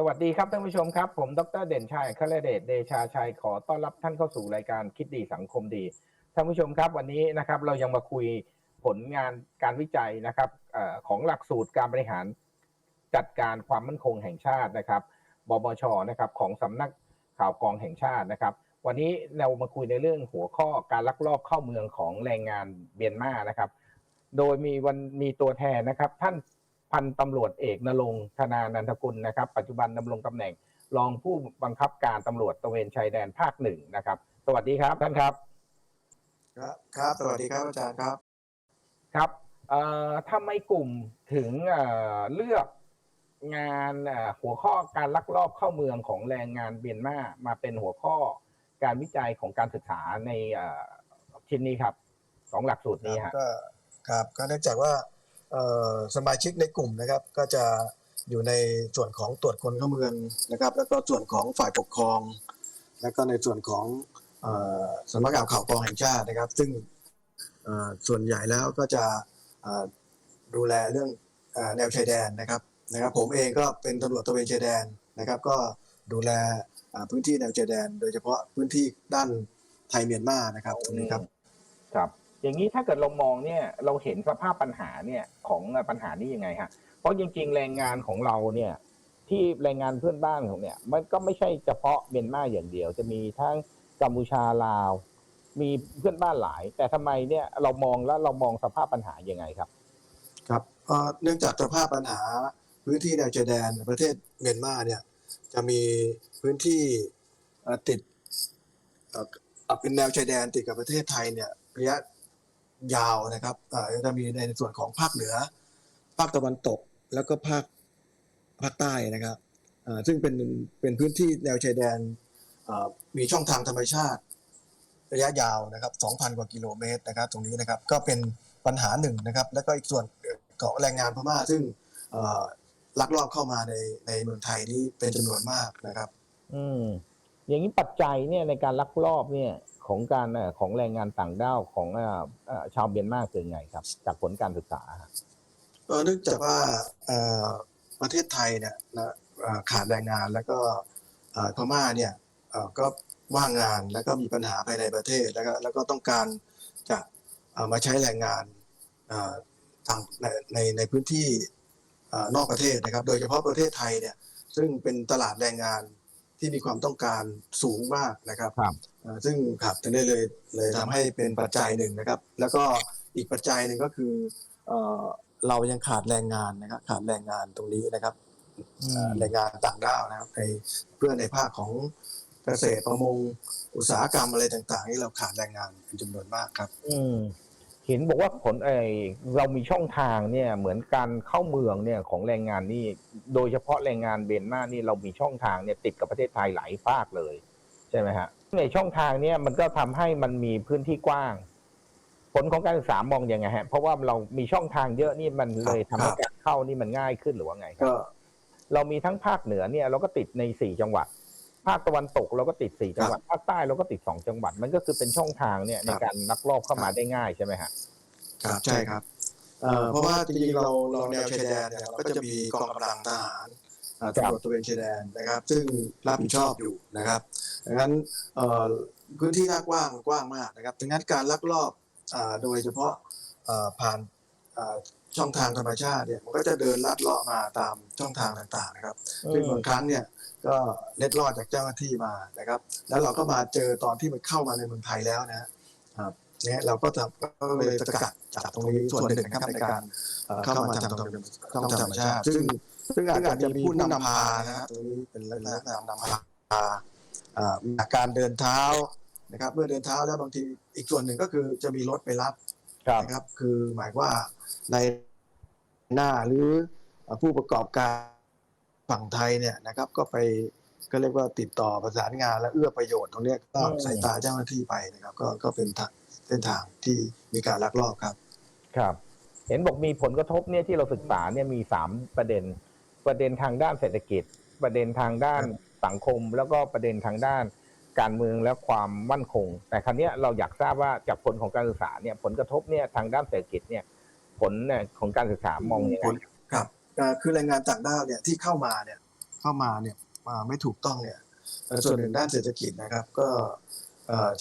สวัสดีครับท่านผู้ชมครับ ผมดรเด่นชัยคลเดชเดชาชัยขอต้อนรับท่านเข้าสู่รายการคิดดีสังคมดีท่านผู้ชมครับวันนี้นะครับเรายังมาคุยผลงานการวิจัยนะครับอของหลักสูตรการบริหารจัดการความมั่นคงแห่งชาตินะครับบมชนะครับของสำนักข่าวกองแห่งชาตินะครับ วันนี้เรามาคุยในเรื่องหัวข้อการลักลอบเข้าเมืองของแรงงานเมียนมานะครับ โดยมีวันมีตัวแทนนะครับ ท่าน พันตำรวจเอกนรงค์ธนานันทกุลนะครับ ปัจจุบันดำรงตำแหน่งรองผู้บังคับการตำรวจตระเวนชายแดนภาคหนึ่งนะครับ สวัสดีครับท่านครับ ครับครับ สวัสดีครับอาจารย์ครับครับเอ่อทำไมกลุ่มถึงเอ่อเลือกงานเอ่อหัวข้อการลักลอบเข้าเมืองของแรงงานเมียนมามาเป็นหัวข้อการวิจัยของการศึกษาในเอ่อชิ้นนี้ครับ ของหลักสูตรนี้ฮะก็ครับก็เนื่องจากว่าเอ่อ สมาชิกในกลุ่มนะครับ ก็จะอยู่ในส่วนของตรวจคนเข้าเมืองนะครับ แล้วก็ส่วนของฝ่ายปกครอง แล้วก็ในส่วนของออสำนักข่าวข่าวกองแห่งชาตินะครับ ซึ่งส่วนใหญ่แล้วก็จะดูแลเรื่องอแนวชายแดนนะครับนะครับ ผมเองก็เป็นตำรวจตระเวนชายแดนนะครับ ก็ดูแลพื้นที่แนวชายแดน โดยเฉพาะพื้นที่ด้านไทยเมียนมานะครับตรงนี้ครับครับ อย่างนี้ถ้าเกิดเรามองเนี่ยเราเห็นสภาพปัญหาเนี่ยของปัญหานี้ยังไงฮะเพราะจริง ๆ แรงงานของเราเนี่ย ที่แรงงานเพื่อนบ้านของเนี่ย มันก็ไม่ใช่เฉพาะเมียนมาอย่างเดียว จะมีทั้งกัมพูชาลาว มีเพื่อนบ้านหลาย แต่ทำไมเนี่ยเรามองแล้วเรามองสภาพปัญหายังไงครับ ครับเนื่องจากสภาพปัญหาพื้นที่แนวชายแดนประเทศเมียนมาเนี่ย จะมีพื้นที่ติดอ่อเอ่อเป็นแนวชายแดนติดกับประเทศไทยเนี่ยระยะ ยาวนะครับจะมีในส่วนของภาคเหนือ ภาคตะวันตก แล้วก็ภาคภาคใต้นะครับซึ่งเป็นเป็นพื้นที่แนวชายแดนมีช่องทางธรรมชาติ ระยะยาวนะครับ 2,000 กว่ากิโลเมตรนะครับ ตรงนี้นะครับก็เป็นปัญหาหนึ่งนะครับ แล้วก็อีกส่วนของแรงงานพม่าซึ่งลักลอบเข้ามาในในเมืองไทยนี่เป็นจำนวนมากนะครับ อืมอย่างนี้ปัจจัยเนี่ยในการลักลอบเนี่ย ของการของแรงงานต่างด้าวของชาวเมียนมาเป็นไงครับ จากผลการศึกษาฮะเอ่อเนื่องจากว่าประเทศไทยเนี่ยขาดแรงงานแล้วก็พม่าเนี่ยก็ว่างงานแล้วก็มีปัญหาภายในประเทศแล้วก็แล้วก็ต้องการจะมาใช้แรงงานเอ่อทางในในในพื้นที่นอกประเทศนะครับ โดยเฉพาะประเทศไทยเนี่ยซึ่งเป็นตลาดแรงงาน ที่มีความต้องการสูงมากนะครับครับเอ่อซึ่งขับถึงได้เลยเลยทำให้เป็นปัจจัยหนึ่งนะครับ แล้วก็อีกปัจจัยหนึ่งก็คือเอ่อเรายังขาดแรงงานนะครับ ขาดแรงงานตรงนี้นะครับอืมเอ่อแรงงานต่างด้าวนะครับในเพื่อในภาคของเกษตรประมงอุตสาหกรรมอะไรต่าง ๆ ที่เราขาดแรงงานเป็นจำนวนมากครับ อืม เห็นบอกว่าผลไอเรามีช่องทางเนี่ยเหมือนการเข้าเมืองเนี่ยของแรงงานนี่ โดยเฉพาะแรงงานเบนมานี่เรามีช่องทางเนี่ยติดกับประเทศไทยหลายภาคเลยใช่ไหมฮะในช่องทางเนี่ยมันก็ทำให้มันมีพื้นที่กว้าง ผลของการศึกษามองยังไงฮะเพราะว่าเรามีช่องทางเยอะนี่มันเลยทำให้ครับการเข้านี่มันง่ายขึ้นหรือว่าไงครับก็เรามีทั้งภาคเหนือเนี่ยเราก็ติดในสี่จังหวัด ภาคตะวันตกเราก็ติดสี่จังหวัดภาคใต้เราก็ติดสองจังหวัด มันก็คือเป็นช่องทางเนี่ยในการลักลอบเข้ามาได้ง่ายใช่ไหมฮะครับใช่ครับเอ่อเพราะว่าจริงๆเราเราแนวชายแดนเนี่ยเราก็จะมีกองกำลังทหารอ่าครับตำรวจตระเวนชายแดนนะครับ ซึ่งรับผิดชอบอยู่นะครับดังนั้นเอ่อพื้นที่หน้ากว้างกว้างมากนะครับดังนั้นการลักลอบอ่าโดยเฉพาะเอ่อผ่านอ่าช่องทางธรรมชาติเนี่ยมันก็จะเดินลัดเลาะมาตามช่องทางต่างๆนะครับซึ่งบางครั้งเนี่ย ก็เล็ดลอดจากเจ้าหน้าที่มานะครับ แล้วเราก็มาเจอตอนที่มันเข้ามาในเมืองไทยแล้วนะครับเนี่ยเราก็จะก็เลยสกัดจากตรงนี้ส่วนหนึ่งนะครับในการเอ่อเข้ามาทางตรงช่องทางธรรมชาติซึ่งซึ่งอาจจะมีผู้นำพานะครับตรงนี้เป็นลักษณะนำพาอ่ามีการเดินเท้านะครับเมื่อเดินเท้าแล้วบางทีอีกส่วนหนึ่งก็คือจะมีรถไปรับครับนะครับ คือหมายว่าในหน้าหรือเอ่อผู้ประกอบการ ฝั่งไทยเนี่ยนะครับก็ไปก็เรียกว่าติดต่อประสานงานและเอื้อประโยชน์ตรงเนี้ยก็สายตาเจ้าหน้าที่ไปนะครับ ก็ก็เป็นทางเส้นทางที่มีการลักลอบครับ ครับ เห็นบอกมีผลกระทบเนี่ยที่เราศึกษาเนี่ยมีสามประเด็น ประเด็นทางด้านเศรษฐกิจ ประเด็นทางด้านสังคม แล้วก็ประเด็นทางด้านการเมืองและความมั่นคง แต่ครั้นี้ยเราอยากทราบว่าจากผลของการศึกษาเนี่ยผลกระทบเนี่ยทางด้านเศรษฐกิจเนี่ยผลเนี่ยของการศึกษามองยังไง คือแรงงานต่างด้าวเนี่ยที่เข้ามาเนี่ยเข้ามาเนี่ยมาไม่ถูกต้องเนี่ยส่วนหนึ่งด้านเศรษฐกิจนะครับ ก็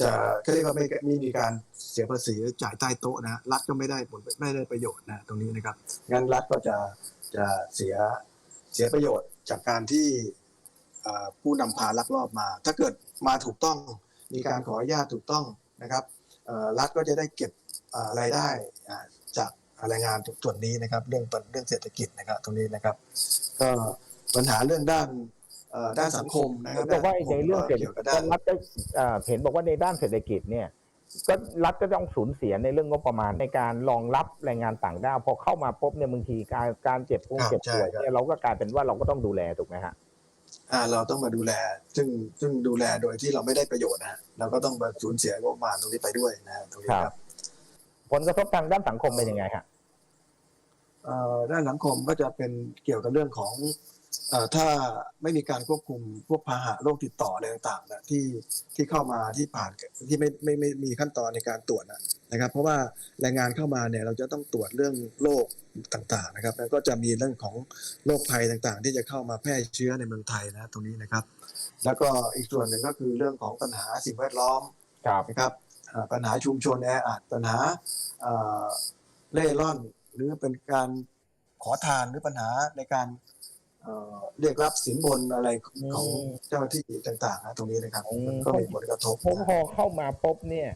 จะก็เรียกว่าไม่ไม่มีการเสียภาษีจ่ายใต้โต๊ะนะฮะรัฐก็ไม่ได้ผลไม่ได้ประโยชน์นะตรงนี้นะครับงั้นรัฐก็จะจะเสียเสียประโยชน์จากการที่ผู้นำพาลักลอบมา ถ้าเกิดมาถูกต้องมีการขออนุญาตถูกต้องนะครับรัฐก็จะได้เก็บรายได้จาก แรงงานส่วนนี้นะครับ เรื่องปัญเรื่องเศรษฐกิจนะครับตรงนี้นะครับ ก็ปัญหาเรื่องด้านเอ่อด้านสังคมนะครับแต่ว่าในเรื่องเศรษฐเกี่กิยวจกับด้านรัฐก็เอ่อเห็นบอกว่าในด้านเศรษฐกิจเนี่ยก็รัฐก็ต้องสูญเสียในเรื่องงบประมาณในการรองรับแรงงานต่างด้าวพอเข้ามาปุ๊บเนี่ยบางทีการการเจ็บป่วยครับเจ็บป่วยใช่ครับเนี่ยเราก็กลายเป็นว่าเราก็ต้องดูแลถูกไหมฮะอ่าเราต้องมาดูแล ซึ่งซึ่งดูแลโดยที่เราไม่ได้ประโยชน์นะฮะเราก็ต้องมาสูญเสียงบประมาณตรงนี้ไปด้วยนะฮะตรงนี้ครับ ผลกระทบทางด้านสังคมเป็นยังไงฮะเอ่อด้านสังคมก็จะเป็นเกี่ยวกับเรื่องของเอ่อถ้าไม่มีการควบคุมพวกพาหะโรคติดต่ออะไรต่างๆนะที่ที่เข้ามาที่ผ่านที่ไม่ไม่ไม่ไม่มีขั้นตอนในการตรวจนะนะครับ เพราะว่าแรงงานเข้ามาเนี่ยเราจะต้องตรวจเรื่องโรคต่างๆนะครับ แล้วก็จะมีเรื่องของโรคภัยต่างๆ ที่จะเข้ามาแพร่เชื้อในเมืองไทยนะตรงนี้นะครับ แล้วก็อีกส่วนหนึ่งก็คือเรื่องของปัญหาสิ่งแวดล้อมครับนะครับอ่า ปัญหาชุมชนแออัดปัญหาเอ่อเล่ร่อน หรือเป็นการขอทานหรือปัญหาในการเอ่อเรียกรับสินบนอะไรของอืมเจ้าหน้าที่ต่างๆนะตรงนี้นะครับอืมก็มีผลกระทบพอพอเข้ามาปุ๊บเนี่ย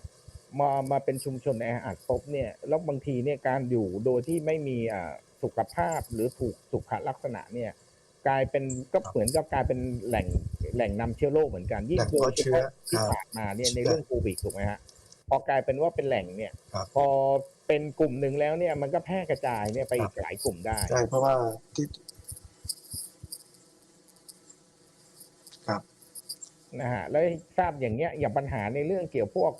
มามาเป็นชุมชนแออัดปุ๊บเนี่ยแล้วบางทีเนี่ยการอยู่โดยที่ไม่มีอ่าสุขภาพหรือถูกสุขลักษณะเนี่ยกลายเป็นก็เหมือนกับกลายเป็นแหล่งแหล่งนำเชื้อโรคเหมือนกันยิ่งแหล่งโดเพยราะเฉเชื้อพาะที่ครับผ่านมาเนี่ยในใช่เรื่องโควิดถูกไหมฮะ พอกลายเป็นว่าเป็นแหล่งเนี่ย ครับ พอเป็นกลุ่มหนึ่งแล้วเนี่ยมันก็แพร่กระจายเนี่ยไปอีกครับหลายกลุ่มได้ ใช่เพราะว่าที่ครับนะฮะแล้วทราบอย่างเงี้ยอย่างปัญหาในเรื่องเกี่ยวพวก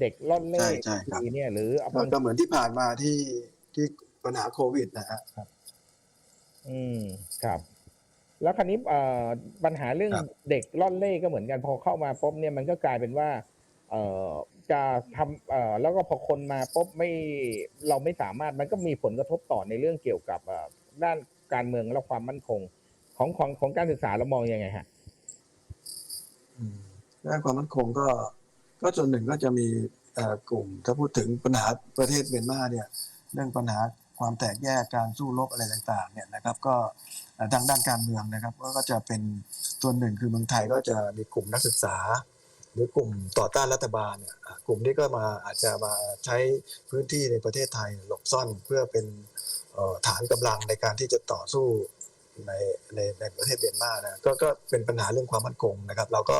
เด็กล่อนเล่ใช่ใช่ครับ เนี่ย หรือเอาก็ก็เหมือนที่ผ่านมาที่ที่ปัญหาโควิดนะฮะ อืมครับ แล้วคราวนี้เอ่อปัญหาเรื่องครับ เด็กล่อนเล่ก็เหมือนกันพอเข้ามาปุ๊บเนี่ยมันก็กลายเป็นว่า เอ่อ จะทำเอ่อแล้วก็พอคนมาปุ๊บไม่เราไม่สามารถมันก็มีผลกระทบต่อในเรื่องเกี่ยวกับด้านการเมืองและความมั่นคง ของของของการศึกษาเรามองยังไงฮะด้านความมั่นคงก็ ก็ส่วนหนึ่งก็จะมีเอ่อกลุ่ม ถ้าพูดถึงปัญหาประเทศเมียนมาเนี่ย เรื่องปัญหาความแตกแยกการสู้รบอะไรต่างๆ เนี่ยนะครับ ก็ทางด้านการเมืองนะครับ ก็ก็จะเป็นส่วนหนึ่งคือเมืองไทยก็จะมีกลุ่มนักศึกษา หรือกลุ่มต่อต้านรัฐบาลเนี่ยกลุ่มนี้ก็มาอาจจะมาใช้พื้นที่ในประเทศไทยหลบซ่อนเพื่อเป็นฐานกำลังในการที่จะต่อสู้ในในในประเทศเมียนมานะก็ก็เป็นปัญหาเรื่องความมั่นคงนะครับ เราก็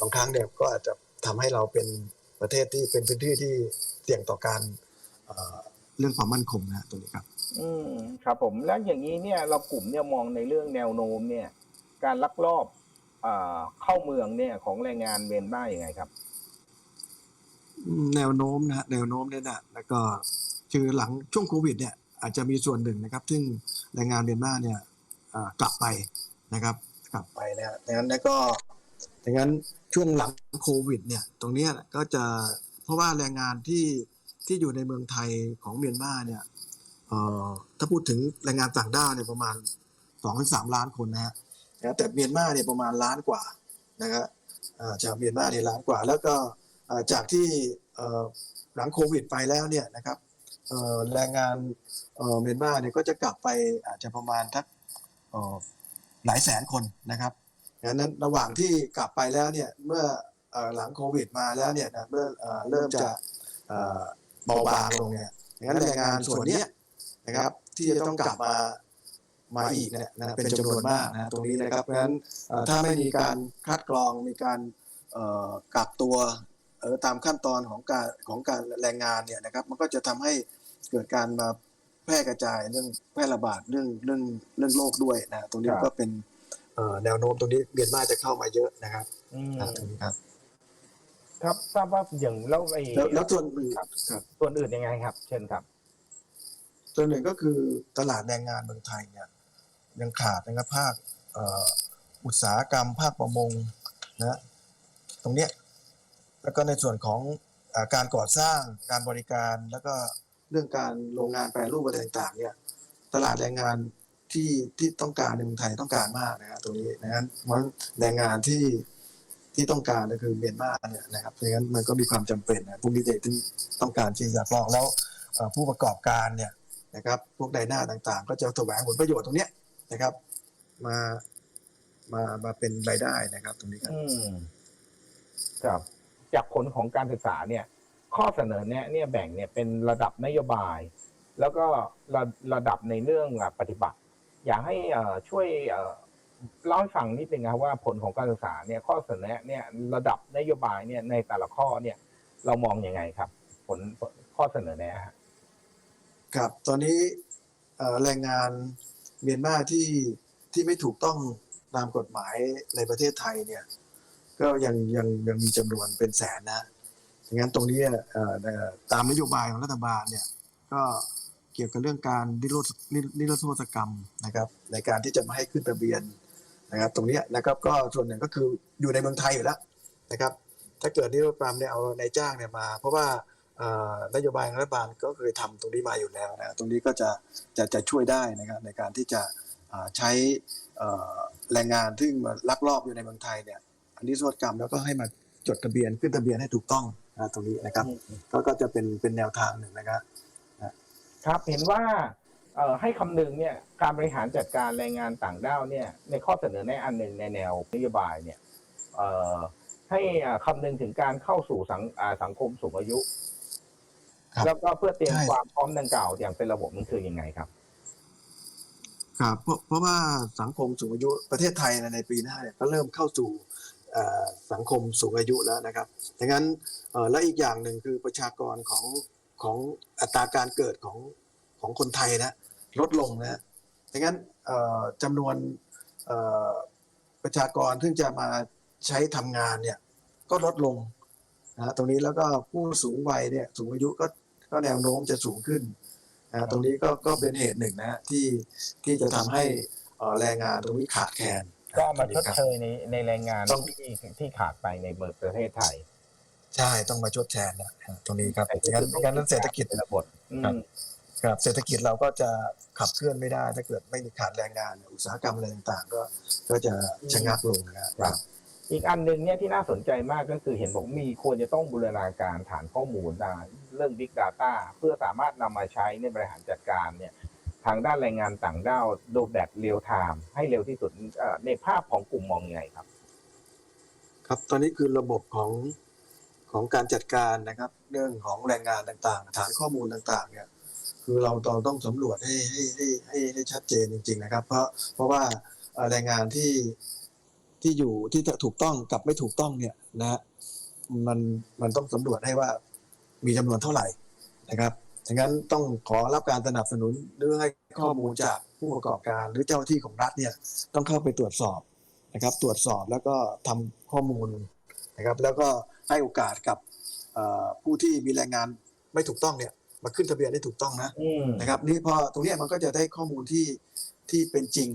บางครั้งเนี่ยก็อาจจะทำให้เราเป็นประเทศที่เป็นพื้นที่ที่เสี่ยงต่อการเเรื่องความมั่นคงนะตัวนี้ครับ อืมครับผมแล้วอย่างนี้เนี่ยเรากลุ่มเนี่ยมองในเรื่องแนวโน้มเนี่ย การลักลอบ เอ่อเข้าเมืองเนี่ยของแรงงานเมียนมาอย่างไงครับอืมแนวโน้มนะฮะแนวโน้มเนี่ยนะแล้วก็คือหลังช่วงโควิดเนี่ยอาจจะมีส่วนหนึ่งนะครับ ซึ่งแรงงานเมียนมาเนี่ยอ่ากลับไปนะครับ กลับไปนะฮะดังนั้นแล้วก็ดังนั้นช่วงหลังโควิด เนี่ย ตรงเนี้ยก็จะเพราะว่าแรงงานที่ที่อยู่ในเมืองไทยของเมียนมาเนี่ยเอ่อถ้าพูดถึงแรงงานต่างด้าวเนี่ยประมาณสองถึงสามล้านคนนะฮะ นะแต่เมียนมาเนี่ยประมาณล้านกว่านะครับจากเมียนมาเนี่ยล้านกว่า แล้วก็จากที่หลังโควิดไปแล้วเนี่ยนะครับแรงงานเมียนมาเนี่ยก็จะกลับไปอาจจะประมาณทักหลายแสนคนนะครับดังนั้นระหว่างที่กลับไปแล้วเนี่ยเมื่ออหลังโควิดมาแล้วเนี่ยนะเมื่อเอ่อเริ่มจะเบาบางลงเนี่ยดังนั้นแรงงานส่วนนี้นะครับที่จะต้องกลับมา มาอีกเนี่ยนะเป็นจำนวนมากนะตรงนี้นะครับเพราะฉะนั้นเอ่อถ้าไม่มีการคัดกรองมีการเอ่อกักตัวเออตามขั้นตอนของการของการแรงงานเนี่ยนะครับมันก็จะทำให้เกิดการมาแพร่กระจายเรื่องแพร่ระบาดเรื่องเรื่องเรื่องโรคด้วยนะตรงนี้ครับก็เป็นเอ่อแนวโน้มตรงนี้เมียนมาจะเข้ามาเยอะนะครับอืมอ่าตรงนี้ครับ ครับทราบว่าอย่างแล้วไอ้แล้วแล้วส่วนอื่นครับครับส่วนอื่นยังไงครับ เช่นครับ ส่วนหนึ่งก็คือตลาดแรงงานเมืองไทยเนี่ย ยังขาดนะครับภาคอ,อ,อุตสาหกรรม ภาคประมงนะตรงเนี้ยแล้วก็ในส่วนของอการก่อสร้างการบริการแล้วก็เรื่องการโรงงานแปรรูปอะไรต่างๆเนี่ยตลาดแรงงานที่ที่ต้องการในเมืองไทยต้องการมากนะครับตรงนี้นะงั้นเพราะฉะนั้นแรงงานที่ที่ต้องการก็คือเมียนมาเนี่ยนะครับเพราะงั้นมันก็มีความจำเป็นนะพวกนี้ที่ต้องการที่จะลอกแล้วผู้ประกอบการเนี่ยนะครับพวกไดหน้าต่างๆ ก็จะแสวงผลประโยชน์ตรงเนี้ย นะครับ มามามาเป็นรายได้นะครับ ตรงนี้ครับอืมครับ จากผลของการศึกษาเนี่ย ข้อเสนอแนะเนี่ยแบ่งเนี่ยเป็นระดับนโยบาย แล้วก็ระระดับในเรื่องอะปฏิบัติ อยากให้เอ่อช่วยเอ่อเล่าให้ฟังนิดนึงนะครับว่าผลของการศึกษาเนี่ยข้อเสนอแนะเนี่ยระดับนโยบายเนี่ยในแต่ละข้อเนี่ย เรามองยังไงครับ ผลข้อเสนอแนะฮะครับตอนนี้เอ่อแรงงาน เมียนมาที่ที่ไม่ถูกต้องตามกฎหมายในประเทศไทยเนี่ย ก็ยังยังยังมีจำนวนเป็นแสนนะดังนั้นตรงนี้ตามนโยบายของรัฐบาลเนี่ย ก็เกี่ยวกับเรื่องการนิรโทษนิรโทษกรรมนะครับ ในการที่จะมาให้ขึ้นทะเบียนนะครับ ตรงนี้นะครับก็ส่วนหนึ่งก็คืออยู่ในเมืองไทยอยู่แล้วนะครับ ถ้าเกิดนิรโทษกรรมเนี่ยเอานายจ้างเนี่ยมา เพราะว่า นโยบายของรัฐบาลก็เคยทำตรงนี้มาอยู่แล้วนะตรงนี้ก็จะจะจะช่วยได้นะครับในการที่จะอ่าใช้เอ่อแรงงานที่มาลักลอบอยู่ในเมืองไทยเนี่ยอันนี้โทษกรรมแล้วก็ให้มาจดทะเบียนขึ้นทะเบียนให้ถูกต้องนะตรงนี้นะครับก็ก็จะเป็นเป็นแนวทางหนึ่งนะครับครับเห็นว่าเอ่อให้คำนึงเนี่ยการบริหารจัดการแรงงานต่างด้าวเนี่ยในข้อเสนอแนะอันหนึ่งในแนวนโยบายเนี่ยเอ่อให้อ่าคำนึงถึงการเข้าสู่สังอ่าสังคมสูงอายุครับ แล้วก็เพื่อเตรียมใช่ความพร้อมดังกล่าวอย่างเป็นระบบนั่นคือยังไงครับครับเพราะเพราะว่าสังคมสูงอายุประเทศไทยในในปีหน้าเนี่ยก็เริ่มเข้าสู่เอ่อสังคมสูงอายุแล้วนะครับดังนั้นเอ่อและอีกอย่างหนึ่งคือประชากรของของอัตราการเกิดของของคนไทยนะลดลงนะดังนั้นเอ่อจำนวนเอ่อประชากรซึ่งจะมาใช้ทำงานเนี่ยก็ลดลงนะตรงนี้แล้วก็ผู้สูงวัยเนี่ยสูงอายุก็ ก็แนวโน้มจะสูงขึ้นนะตรงนี้ก็ก็เป็นเหตุหนึ่งนะที่ที่จะทำให้เอ่อแรงงานตรงนี้ขาดแคลนก็มาชดครับเชยในในแรงงานต้องที่ที่ขาดไปในประเทศไทย ใช่ต้องมาชดแทนนะตรงนี้ครับงั้นงั้นเศรษฐกิจเป็นระบบครับอืมครับเศรษฐกิจเราก็จะขับเคลื่อนไม่ได้ ถ้าเกิดไม่มีขาดแรงงาน อุตสาหกรรมอะไรต่างๆ ก็ก็จะชะงักลงนะครับอีกอันหนึ่งเนี่ยที่น่าสนใจมากก็คือเห็นบอกมีควรจะต้องบูรณาการฐานข้อมูลนะ เรื่อง Big Data เพื่อสามารถนำมาใช้ในบริหารจัดการเนี่ยทางด้านแรงงานต่างด้าวดูแบบเรียลไทม์ให้เร็วที่สุดในภาพของกลุ่มมองยังไงครับ ครับตอนนี้คือระบบของของการจัดการนะครับ เรื่องของแรงงานต่างๆ ฐานข้อมูลต่างๆ เนี่ย คือเราเราต้องสำรวจให้ให้ให้ให้ให้ชัดเจนจริง ๆ นะครับ เพราะเพราะว่าแรงงานที่ที่อยู่ที่ถูกต้องกับไม่ถูกต้องเนี่ยนะมันมันต้องสำรวจให้ว่า มีจำนวนเท่าไหร่นะครับดังนั้นต้องขอรับการสนับสนุนหรือให้ข้อมูลจากผู้ประกอบการหรือเจ้าหน้าที่ของรัฐเนี่ยต้องเข้าไปตรวจสอบนะครับ ตรวจสอบแล้วก็ทำข้อมูลนะครับ แล้วก็ให้โอกาสกับเอ่อผู้ที่มีแรงงานไม่ถูกต้องเนี่ยมาขึ้นทะเบียนได้ถูกต้องนะอืมนะครับนี่พอตรงเนี้ยมันก็จะได้ข้อมูลที่ที่เป็นจริง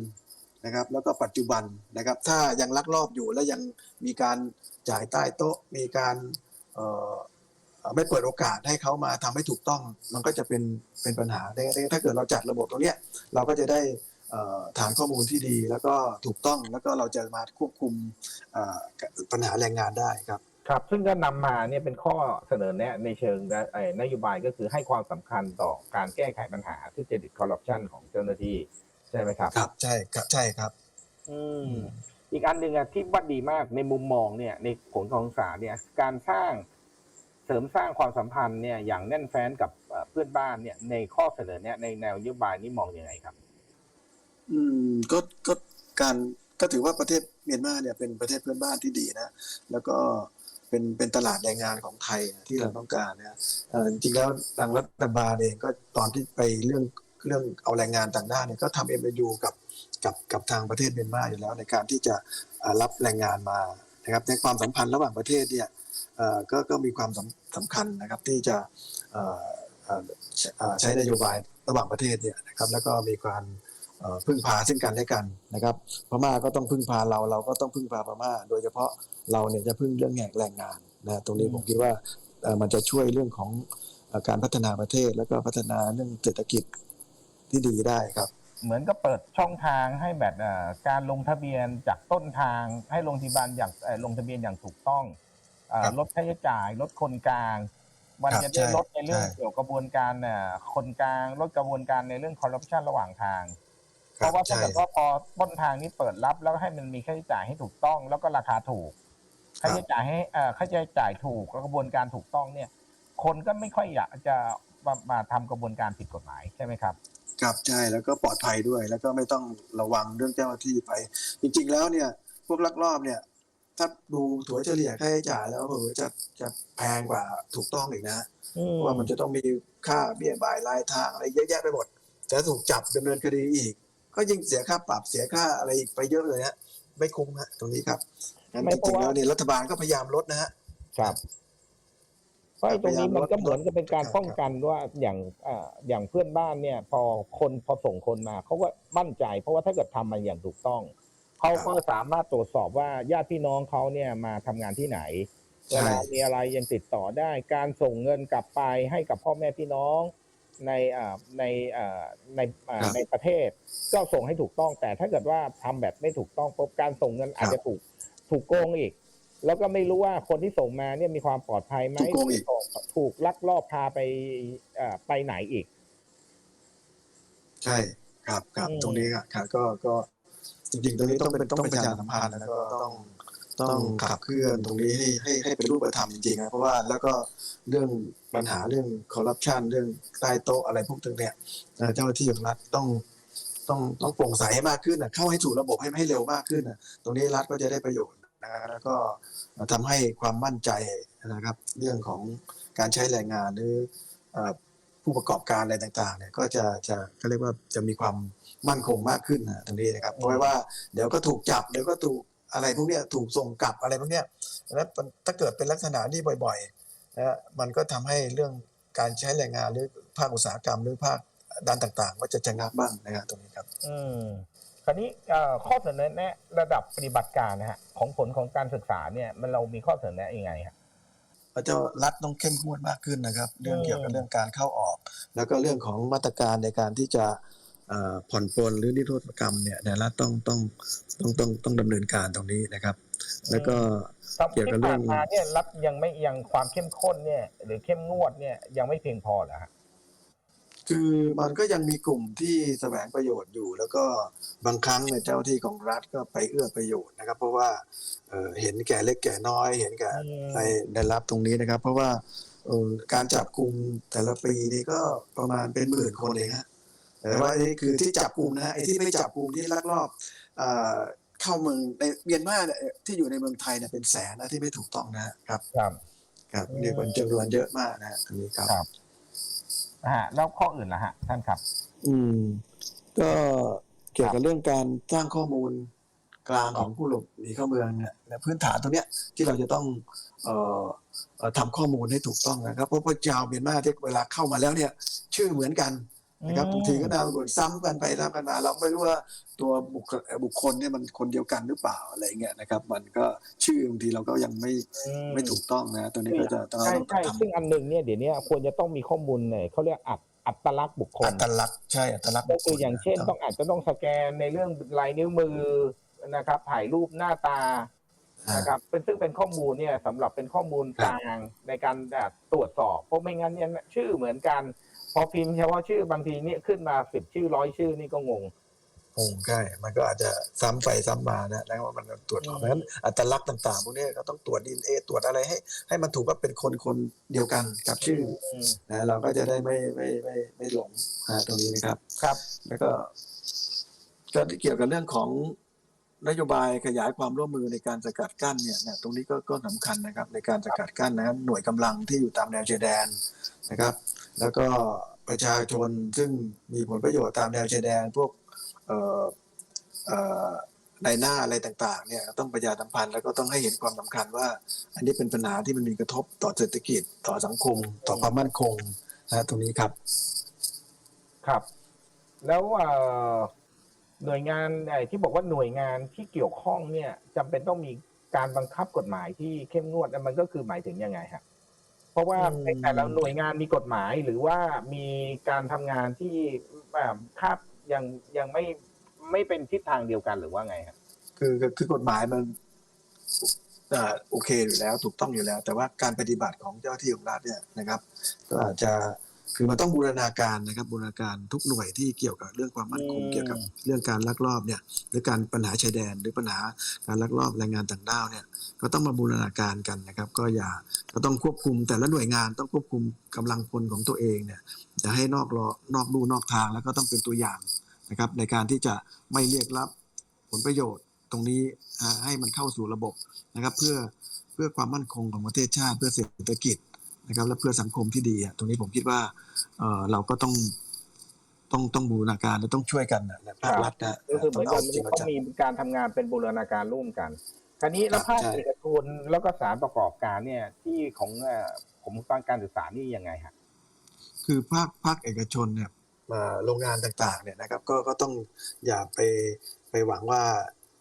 นะครับ แล้วก็ปัจจุบันนะครับ ถ้ายังลักลอบอยู่และยังมีการจ่ายใต้โต๊ะมีการเอ่อเอ่อ ไม่เปิดโอกาสให้เขามาทำให้ถูกต้อง มันก็จะเป็นเป็นปัญหาดังนั้นถ้าเกิดเราจัดระบบตรงเนี้ยเราก็จะได้เอ่อฐานข้อมูลที่ดีแล้วก็ถูกต้องแล้วก็เราจะมาควบคุมเอ่อปัญหาแรงงานได้ครับครับ ซึ่งก็นำมาเนี่ยเป็นข้อเสนอแนะในเชิงเอ่อนโยบายก็คือให้ความสำคัญต่อการแก้ไขปัญหาทุจริตคอร์รัปชันของเจ้าหน้าที่ใช่ไหมครับ ครับใช่ครับใช่ครับ อืมอีกอันหนึ่งอะที่ว่าดีมากในมุมมองเนี่ยในผลของศึกษาเนี่ยการสร้าง เสริมสร้างความสัมพันธ์เนี่ยอย่างแน่นแฟ้นกับเพื่อนบ้านเนี่ย ในข้อเสนอเนี่ยในแนวนโยบายนี้มองยังไงครับ อืมก็ก็การก็ถือว่าประเทศเมียนมาเนี่ยเป็นประเทศเพื่อนบ้านที่ดีนะ แล้วก็เป็นเป็นตลาดแรงงานของไทยที่เราต้องการนะจริงๆแล้วทางรัฐบาลเองก็ตอนที่ไปเรื่องเรื่องเอาแรงงานต่างด้าวเนี่ยก็ทำเอ็มยูกับกับกับทางประเทศเมียนมาอยู่แล้วในการที่จะรับแรงงานมานะครับในความสัมพันธ์ระหว่างประเทศเนี่ย ก็ก็มีความสำสำคัญนะครับที่จะเอ่อเอ่อเอ่อใช้นโยบายระหว่างประเทศเนี่ยนะครับแล้วก็มีการเอ่อพึ่งพาซึ่งกันและกันนะครับพม่าก็ต้องพึ่งพาเราเราก็ต้องพึ่งพาพม่า โดยเฉพาะเราเนี่ยจะพึ่งเรื่องแง่แรงงานนะตรงนี้อืมผมคิดว่าเอ่อมันจะช่วยเรื่องของเอ่อการพัฒนาประเทศแล้วก็พัฒนาเรื่องเศรษฐกิจที่ดีได้ครับคเหมือนก็เปิดช่องทางให้แบบเอ่อการลงทะเบียนจากต้นทางให้ลงทะเบียนอย่างเอ่อลงทะเบียนอย่างถูกต้องเอ่อครับลดค่าใช้จ่ายลดคนกลาง มันครับจะได้ใช่ลดในเรื่องใช่เกี่ยวกับกระบวนการเอ่อคนกลางลดกระบวนการในเรื่องคอร์รัปชันระหว่างทาง เพราะว่าถ้าใช่ เกิดว่าพอต้นทางนี้เปิดรับแล้วให้มันมีค่าใช้จ่ายให้ถูกต้อง แล้วก็ราคาถูกค่าใช้จ่ายให้เอ่อค่าใช้จ่ายถูกแล้วกระบวนการถูกต้องเนี่ย คนก็ไม่ค่อยอยากจะมามาทำกระบวนการผิดกฎหมายใช่ไหมครับ ครับใช่แล้วก็ปลอดภัยด้วย แล้วก็ไม่ต้องระวังเรื่องเจ้าหน้าที่ไป จริง ๆ แล้วเนี่ย พวกลักลอบเนี่ย ถ้าดูถัวเฉลี่ยค่าใช้จ่ายแล้วเออจะจะแพงกว่าถูกต้องอีกนะเพราะว่ามันจะต้องมีค่าเบี้ยบ่ายรายทางอะไรเยอะแยะไปหมด แต่ถ้าถูกจับดำเนินคดีอีก ก็ยิ่งเสียค่าปรับเสียค่าอะไรอีกไปเยอะเลยฮะไม่คุ้มฮะตรงนี้ครับงั้นไม่จเพราะริงๆว่าแล้วเนี่ยรัฐบาลก็พยายามลดนะฮะครับเพราะไอ้ตรงนี้มันก็เหมือนกับเป็นการครับป้องกันว่าอย่างเอ่ออย่างเพื่อนบ้านเนี่ย พอคนพอส่งคนมาเขาก็มั่นใจ เพราะว่าถ้าเกิดทำมันอย่างถูกต้อง เขาก็สามารถตรวจสอบว่าญาติพี่น้องเขาเนี่ยมาทำงานที่ไหนเวใช่ลามีอะไรยังติดต่อได้ การส่งเงินกลับไปให้กับพ่อแม่พี่น้องในอ่าในอ่าในอ่าครับในประเทศ ก็ส่งให้ถูกต้องแต่ถ้าเกิดว่าทำแบบไม่ถูกต้องปุ๊บการส่งเงินอาจจะถูกถูกโกงอีก แล้วก็ไม่รู้ว่าคนที่ส่งมาเนี่ยมีความปลอดภัยไหมถูกโกงอีกถูกลักลอบพาไปเอ่อไปไหนอีก ใช่ครับครับอืมตรงนี้ครับครับก็ก็ จริงๆตรงนี้ต้องเป็นต้องประชาสัมพันธ์แล้วก็ต้องต้องขับเคลื่อนตรงนี้ให้ให้ให้เป็นรูปธรรมจริงๆนะเพราะว่าแล้วก็เรื่องปัญหาเรื่องคอร์รัปชันเรื่องใต้โต๊ะอะไรพวกตรงเนี้ยเจ้าหน้าที่ของรัฐต้องต้องต้องโปร่งใสให้มากขึ้นนะเข้าให้สู่ระบบให้ให้เร็วมากขึ้นนะตรงนี้รัฐก็จะได้ประโยชน์นะแล้วก็ทำให้ความมั่นใจนะครับ เรื่องของการใช้แรงงานหรืออ่อ ผู้ประกอบการอะไรต่างๆเนี่ยก็จะจะเขาเรียกว่าจะมีความมั่นคงมากขึ้นนะตรงนี้นะครับเพราะว่าเดี๋ยวก็ถูกจับเดี๋ยวก็ถูกอะไรพวกเนี้ยถูกส่งกลับอะไรพวกเนี้ยแล้วถ้าเกิดเป็นลักษณะนี้บ่อยๆนะฮะมันก็ทำให้เรื่องการใช้แรงงานหรือภาคอุตสาหกรรมหรือภาคด้านต่างๆก็จะชะงักบ้างนะครับตรงนี้ครับ อืมคราวนี้ข้อเสนอแนะระดับปฏิบัติการนะฮะของผลของการศึกษาเนี่ยมันเรามีข้อเสนอแนะยังไงฮะ พระเจ้ารัฐต้องเข้มงวดมากขึ้นนะครับ เรื่องอืมเกี่ยวกับเรื่องการเข้าออก แล้วก็เรื่องของมาตรการในการที่จะเอ่อผ่อนปลนหรือนิรโทษกรรมเนี่ยเนี่ยรัฐต้องต้องต้องต้องต้องดำเนินการตรงนี้นะครับ แล้วก็ครับเกี่ยวกับที่เรื่ผ่าอนงมาเนี่ยรัฐยังไม่ยังความเข้มข้นเนี่ย หรือเข้มงวดเนี่ยยังไม่เพียงพอเหรอฮะ คือมันก็ยังมีกลุ่มที่แสวงประโยชน์อยู่ แล้วก็บางครั้งในยเจ้าที่ของรัฐก็ไปเอื้อประโยชน์นะครับ เพราะว่าเอ่อเห็นแก่เล็กแก่น้อย เห็นแก่อืมในได้รับตรงนี้นะครับ เพราะว่าเอ่อการจับกลุ่มแต่ละปีนี่ก็ประมาณเป็นหมื่นคนเองฮะแต่ว่านี่คือที่จับกลุ่มนะฮะไอ้ที่ไม่จับกลุ่มที่ลักลอบเอ่อเข้าเมืองในเมียนมาเนี่ยที่อยู่ในเมืองไทยเนี่ยเป็นแสนนะที่ไม่ถูกต้องนะครับ ครับ ครับอืมนี่เป็นจำนวนเยอะมากนะฮะตรงนี้ครับครับ นะฮะแล้วข้ออื่นล่ะฮะ ท่านครับ อืม ก็เกี่ยวกับเรื่องการสร้างข้อมูลกลางของผู้หลบหนีเข้าเมืองเนี่ยและพื้นฐานตรงเนี้ยที่เราจะต้องเอ่อเอ่อทำข้อมูลให้ถูกต้องนะครับ เพราะว่าชาวเมียนมาที่เวลาเข้ามาแล้วเนี่ย ชื่อเหมือนกัน นะครับอืมบางทีก็นามสกุลซ้ำกันไปซ้ำกันมา เราไม่รู้ว่าตัวบุคคลเอ่อบุคคลเนี่ยมันคนเดียวกันหรือเปล่าอะไรเงี้ยนะครับ มันก็ชื่อบางทีเราก็ยังไม่อืไม่ถูกต้องนะตัวนี้ก็จะต้องใช่ต้องใช่ทำซึ่งอันหนึ่งเนี่ยเดี๋ยวนี้ควรจะต้องมีข้อมูลเนี่ยเขาเรียกอัตอัตลักษณ์บุคคลอัตลักษณ์ใช่อัตลักษณ์ก็บุคคคือลอย่างเช่นครับต้องอาจจะต้องสแกนในเรื่องลายนิ้วมือนะครับ ถ่ายรูปหน้าตานะครับเป็นซึ่งเป็นข้อมูลเนี่ยสำหรับเป็นข้อมูลกลางในการแบบตรวจสอบเพราะไม่งั้นเนี่ยชื่อเหมือนกัน พอพิมพ์เฉพาะชื่อบางทีเนี่ยขึ้นมาสิบชื่อร้อยชื่อนี่ก็งงโอ้ใช่ มันก็อาจจะซ้ำไปซ้ำมานะแล้วมันตรวจสอบอืมเพราะฉะนั้นอัตลักษณ์ต่างๆพวกนี้ก็ต้องตรวจดีเอตรวจอะไรให้ ให้มันถูกว่าเป็นคนคนเดียวกันกับชื่อมนะเราก็จะได้ไม่ไม่ไม่ไม่หลงนะตรงนี้นะครับครับ แล้วก็ก็เกี่ยวกับเรื่องของนโยบายขยายความร่วมมือในการสกัดกั้นเนี่ยเนี่ยตรงนี้ก็ก็สำคัญนะครับ ในการสกัดกั้นนะหน่วยกำลังที่อยู่ตามแนวชายแดนนะครับ แล้วก็ประชาชนซึ่งมีผลประโยชน์ตามแนวชายแดนพวกเอ่อเอ่อในหน้าอะไรต่างๆเนี่ยต้องประชาสัมพันธ์แล้วก็ต้องให้เห็นความสำคัญว่า อันนี้เป็นปัญหาที่มันมีกระทบต่อเศรษฐกิจต่อสังคม ต่อความมั่นคงนะตรงนี้ครับ ครับ แล้วเอ่อหน่วยงานไอ้ที่บอกว่าหน่วยงานที่เกี่ยวข้องเนี่ยจำเป็นต้องมีการบังคับกฎหมายที่เข้มงวดแล้วมันก็คือหมายถึงยังไงฮะ เพราะว่าอืมในแต่ละหน่วยงานมีกฎหมายหรือว่ามีการทำงานที่แบบคาดยังยังไม่ไม่เป็นทิศทางเดียวกันหรือว่าไงครับคือคือคือกฎหมายมันเอ่อโอเคอยู่แล้วถูกต้องอยู่แล้ว แต่ว่าการปฏิบัติของเจ้าหน้าที่ของรัฐเนี่ยนะครับก็อาจจะ คือมันต้องบูรณาการนะครับบูรณาการทุกหน่วยที่เกี่ยวกับเรื่องความมั่นคงอืมเกี่ยวกับเรื่องการลักลอบเนี่ยหรือการปัญหาชายแดน หรือปัญหาการลักลอบแรงงานต่างด้าวเนี่ยก็ต้องมาบูรณาการกันนะครับ ก็อย่าก็ต้องควบคุมแต่ละหน่วยงานต้องควบคุมกำลังพลของตัวเองเนี่ยอย่าให้นอกรอนอกลู่นอกทางแล้วก็ต้องเป็นตัวอย่างนะครับ ในการที่จะไม่เรียกรับผลประโยชน์ตรงนี้อ่าให้มันเข้าสู่ระบบนะครับ เพื่อเพื่อความมั่นคงของประเทศชาติเพื่อเศรษฐกิจ นะครับและเพื่อสังคมที่ดีอะตรงนี้ผมคิดว่าเอ่อเราก็ต้องต้องต้องบูรณาการและต้องช่วยกันนะนะภาครัฐนะก็คือเหมือนต้กังนเอาจริงเอาต้องจังมีการทำงานเป็นบูรณาการร่วมกัน คราวนี้แล้วครัภาบคใช่เอกชนแล้วก็สถารประกอบการเนี่ยที่ของเอ่อผมการการศึกษานี่ยังไงฮะคือภาคภาคเอกชนเนี่ยมาโรงงานต่างๆเนี่ยนะครับก็ก็ต้องอย่าไปไปหวังว่า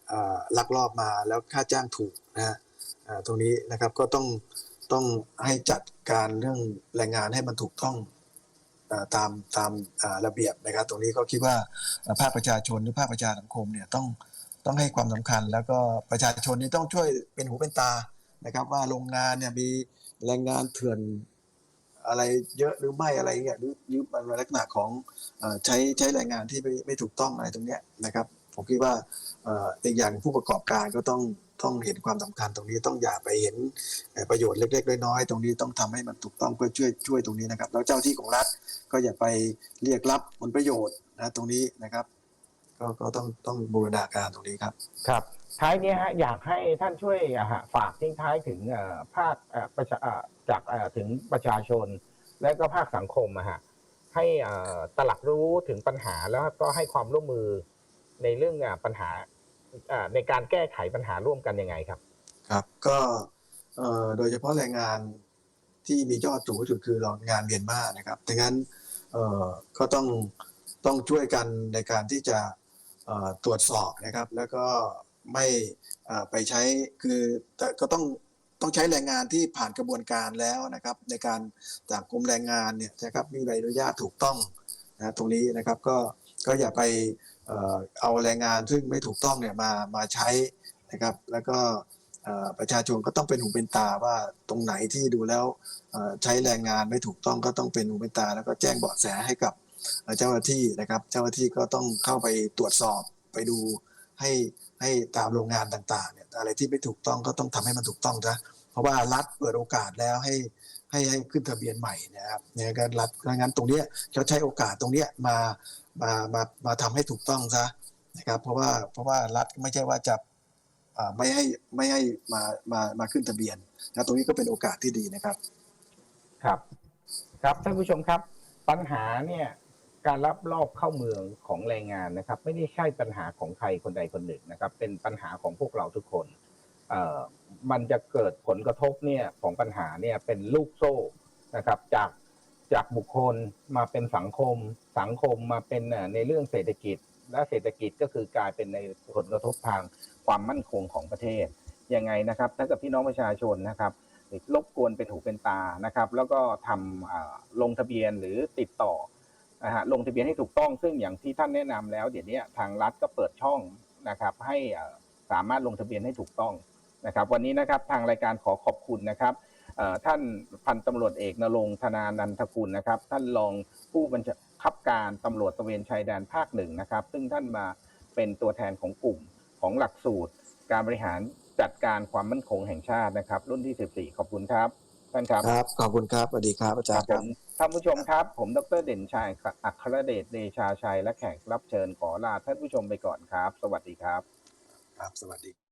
เอ่อลักลอบมาแล้วค่าจ้างถูกนะฮะอ่าตรงนี้นะครับก็ต้อง ต้องให้จัดการเรื่องแรงงานให้มันถูกต้องตามตามระเบียบนะครับ ตรงนี้ก็คิดว่าภาคประชาชนหรือภาคประชาสังคมเนี่ยต้องต้องให้ความสำคัญ แล้วก็ประชาชนนี่ต้องช่วยเป็นหูเป็นตานะครับ ว่าโรงงานเนี่ยมีแรงงานเถื่อนอะไรเยอะหรือไม่อะไรเงี้ยหรือมันลักษณะของอใช้ใช้แรงงานที่ไม่ไม่ถูกต้องอะไรตรงเนี้ยนะครับ ผมคิดว่าอีกอย่างผู้ประกอบการก็ต้องต้องเห็นความสำคัญตรงนี้ต้องอย่าไปเห็นประโยชน์เล็กๆน้อยๆตรงนี้ต้องทำให้มันถูกต้องเพื่อช่วยช่วยตรงนี้นะครับ แล้วเจ้าที่ของรัฐก็อย่าไปเรียกรับผลประโยชน์นะตรงนี้นะครับก็ก็ต้องต้องบูรณาการตรงนี้ครับ ครับ ท้ายนี้ฮะอยากให้ท่านช่วยอะฮะฝากทิ้งท้ายถึงภาคประชาจากถึงประชาชน และก็ภาคสังคมอะฮะให้ตระหลักรู้ถึงปัญหาแล้วก็ให้ความร่วมมือในเรื่องปัญหา ในการแก้ไขปัญหาร่วมกันยังไงครับ ครับก็โดยเฉพาะแรงงานที่มียอดสูงสุดคือแรงงานเมียนมานะครับดังนั้นก็ต้องต้องช่วยกันในการที่จะตรวจสอบนะครับ แล้วก็ไม่ไปใช้คือแต่ก็ต้องต้องใช้แรงงานที่ผ่านกระบวนการแล้วนะครับ ในการจากกรมแรงงานเนี่ยนะครับมีใบอนุญาตถูกต้องนะตรงนี้นะครับก็ก็อย่าไป เอาแรงงานซึ่งไม่ถูกต้องเนี่ยมามาใช้นะครับ แล้วก็ประชาชนก็ต้องเป็นหูเป็นตาว่าตรงไหนที่ดูแล้วใช้แรงงานไม่ถูกต้องก็ต้องเป็นหูเป็นตา แล้วก็แจ้งเบาะแสให้กับเจ้าหน้าที่นะครับ เจ้าหน้าที่ก็ต้องเข้าไปตรวจสอบไปดูให้ให้ตามโรงงานต่างๆเนี่ยอะไรที่ไม่ถูกต้องก็ต้องทำให้มันถูกต้องนะเพราะว่ารัฐเปิดโอกาสแล้วให้ให้ให้ขึ้นทะเบียนใหม่นะครับเนี่ยก็รัฐดังนั้นตรงเนี้ยเขาใช้โอกาสตรงเนี้ยมา มามามาทำให้ถูกต้องซะนะครับ เพราะว่าเพราะว่ารัฐไม่ใช่ว่าจะไม่ให้ไม่ให้มามามาขึ้นทะเบียนนะตรงนี้ก็เป็นโอกาสที่ดีนะครับ ครับ ครับท่านผู้ชมครับ ปัญหาเนี่ยการรับรอบเข้าเมืองของแรงงานนะครับ ไม่ได้ใช่ปัญหาของใครคนใดคนหนึ่งนะครับ เป็นปัญหาของพวกเราทุกคนเอ่อมันจะเกิดผลกระทบเนี่ยของปัญหาเนี่ยเป็นลูกโซ่นะครับ จาก จากบุคคลมาเป็นสังคม สังคมมาเป็นในเรื่องเศรษฐกิจ และเศรษฐกิจก็คือกลายเป็นในผลกระทบทางความมั่นคงของประเทศยังไงนะครับถ้ากับพี่น้องประชาชนนะครับรบกวนเป็นหูเป็นตานะครับ แล้วก็ทำลงทะเบียนหรือติดต่อนะฮะลงทะเบียนให้ถูกต้องซึ่งอย่างที่ท่านแนะนำแล้ว เดี๋ยวนี้ทางรัฐก็เปิดช่องนะครับ ให้สามารถลงทะเบียนให้ถูกต้องนะครับ วันนี้นะครับทางรายการขอขอบคุณนะครับ ท่านพันตำรวจเอกนรงค์ธนานันทกุลนะครับ ท่านรองผู้บัญชาคับการตำรวจตระเวนชายแดนภาคหนึ่งนะครับ ซึ่งท่านมาเป็นตัวแทนของกลุ่มของหลักสูตร การบริหารจัดการความมั่นคงแห่งชาตินะครับ รุ่นที่ 14 ขอบคุณครับท่านครับครับขอบคุณครับสวัสดีครับอาจารย์ผครับมท่านผู้ชมครับ ผมดรเด่นชัยอัครเดชเดชาชัยและแขกรับเชิญขอลาท่านผู้ชมไปก่อนครับ สวัสดีครับ ครับสวัสดี